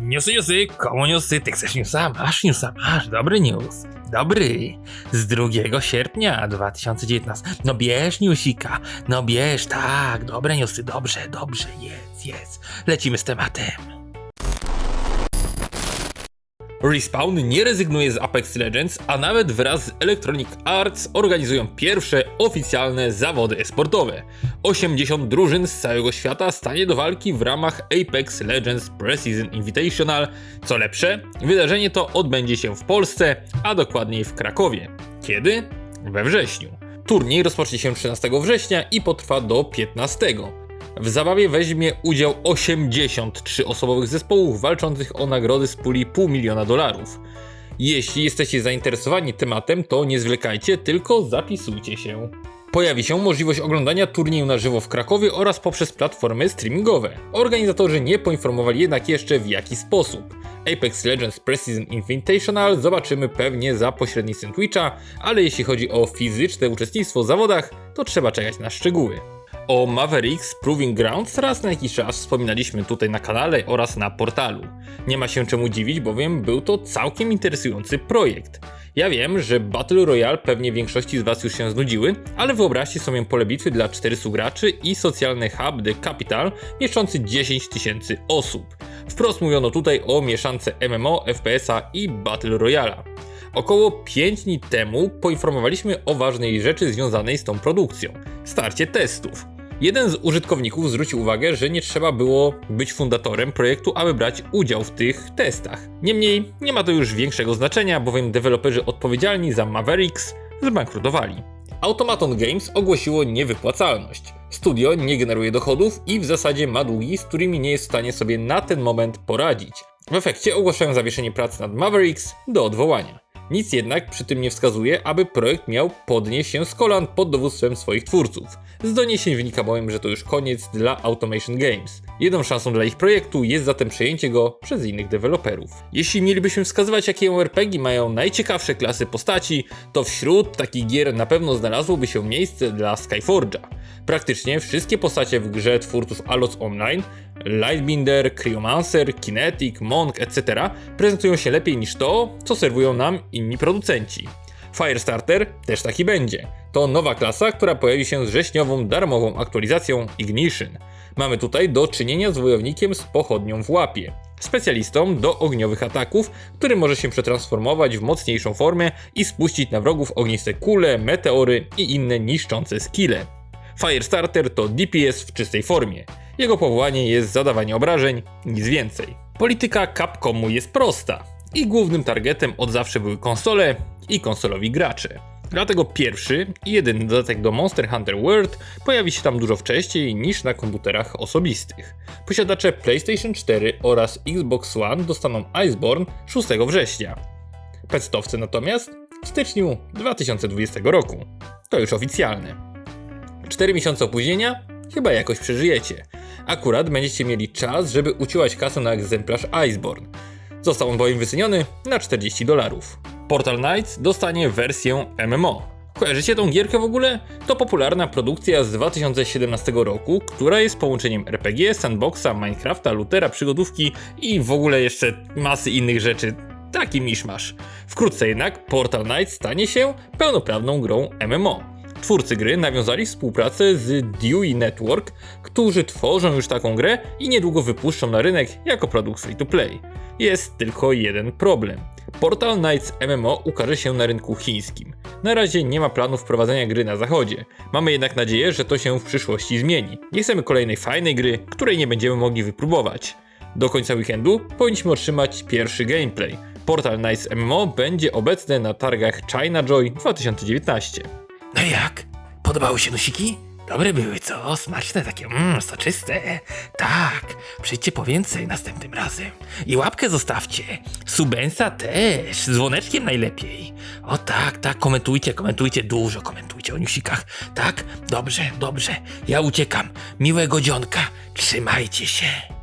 Newsy, newsy, komu newsy? Ty chcesz newsa? Masz newsa, masz. Dobry news. Dobry. Z 2 sierpnia 2019. No bierz newsika. No bierz, tak. Dobre newsy, dobrze, dobrze. Jest, jest. Lecimy z tematem. Respawn nie rezygnuje z Apex Legends, a nawet wraz z Electronic Arts organizują pierwsze oficjalne zawody esportowe. 80 drużyn z całego świata stanie do walki w ramach Apex Legends Preseason Invitational. Co lepsze, wydarzenie to odbędzie się w Polsce, a dokładniej w Krakowie. Kiedy? We wrześniu. Turniej rozpocznie się 13 września i potrwa do 15. W zabawie weźmie udział 83 osobowych zespołów walczących o nagrody z puli pół miliona dolarów. Jeśli jesteście zainteresowani tematem, to nie zwlekajcie, tylko zapisujcie się. Pojawi się możliwość oglądania turnieju na żywo w Krakowie oraz poprzez platformy streamingowe. Organizatorzy nie poinformowali jednak jeszcze w jaki sposób. Apex Legends Preseason Invitational zobaczymy pewnie za pośrednictwem Twitcha, ale jeśli chodzi o fizyczne uczestnictwo w zawodach, to trzeba czekać na szczegóły. O Mavericks Proving Grounds raz na jakiś czas wspominaliśmy tutaj na kanale oraz na portalu. Nie ma się czemu dziwić, bowiem był to całkiem interesujący projekt. Ja wiem, że Battle Royale pewnie większości z Was już się znudziły, ale wyobraźcie sobie pole bitwy dla 400 graczy i socjalny hub The Capital mieszczący 10 tysięcy osób. Wprost mówiono tutaj o mieszance MMO, FPS-a i Battle Royala. Około 5 dni temu poinformowaliśmy o ważnej rzeczy związanej z tą produkcją starcie testów. Jeden z użytkowników zwrócił uwagę, że nie trzeba było być fundatorem projektu, aby brać udział w tych testach. Niemniej nie ma to już większego znaczenia, bowiem deweloperzy odpowiedzialni za Mavericks zbankrutowali. Automaton Games ogłosiło niewypłacalność. Studio nie generuje dochodów i w zasadzie ma długi, z którymi nie jest w stanie sobie na ten moment poradzić. W efekcie ogłaszają zawieszenie pracy nad Mavericks do odwołania. Nic jednak przy tym nie wskazuje, aby projekt miał podnieść się z kolan pod dowództwem swoich twórców. Z doniesień wynika bowiem, że to już koniec dla Automation Games. Jedną szansą dla ich projektu jest zatem przejęcie go przez innych deweloperów. Jeśli mielibyśmy wskazywać, jakie RPG mają najciekawsze klasy postaci, to wśród takich gier na pewno znalazłoby się miejsce dla Skyforge'a. Praktycznie wszystkie postacie w grze twórców Alots Online Lightbinder, Cryomancer, Kinetic, Monk, etc. prezentują się lepiej niż to, co serwują nam inni producenci. Firestarter też taki będzie. To nowa klasa, która pojawi się z wrześniową darmową aktualizacją Ignition. Mamy tutaj do czynienia z wojownikiem z pochodnią w łapie. Specjalistą do ogniowych ataków, który może się przetransformować w mocniejszą formę i spuścić na wrogów ogniste kule, meteory i inne niszczące skille. Firestarter to DPS w czystej formie. Jego powołanie jest zadawanie obrażeń, nic więcej. Polityka Capcomu jest prosta i głównym targetem od zawsze były konsole i konsolowi gracze. Dlatego pierwszy i jedyny dodatek do Monster Hunter World pojawi się tam dużo wcześniej niż na komputerach osobistych. Posiadacze PlayStation 4 oraz Xbox One dostaną Iceborne 6 września. Pecetowcy natomiast w styczniu 2020 roku. To już oficjalne. 4 miesiące opóźnienia? Chyba jakoś przeżyjecie. Akurat będziecie mieli czas, żeby uciłać kasę na egzemplarz Iceborne. Został on bowiem wyceniony na 40 dolarów. Portal Knights dostanie wersję MMO. Kojarzycie tą gierkę w ogóle? To popularna produkcja z 2017 roku, która jest połączeniem RPG, sandboxa, Minecrafta, Lutera, przygodówki i w ogóle jeszcze masy innych rzeczy. Taki miszmasz. Wkrótce jednak Portal Knights stanie się pełnoprawną grą MMO. Twórcy gry nawiązali współpracę z Dewey Network, którzy tworzą już taką grę i niedługo wypuszczą na rynek jako produkt free to play. Jest tylko jeden problem. Portal Knights MMO ukaże się na rynku chińskim. Na razie nie ma planów wprowadzenia gry na zachodzie. Mamy jednak nadzieję, że to się w przyszłości zmieni. Nie chcemy kolejnej fajnej gry, której nie będziemy mogli wypróbować. Do końca weekendu powinniśmy otrzymać pierwszy gameplay. Portal Knights MMO będzie obecny na targach China Joy 2019. No jak? Podobały się nosiki? Dobre były, co? Smaczne takie, mmm, soczyste. Tak, przyjdźcie po więcej następnym razem. I łapkę zostawcie. Subensa też, z dzwoneczkiem najlepiej. O tak, tak, komentujcie, komentujcie, dużo komentujcie o newsikach. Tak, dobrze, dobrze, ja uciekam. Miłego dzionka, trzymajcie się.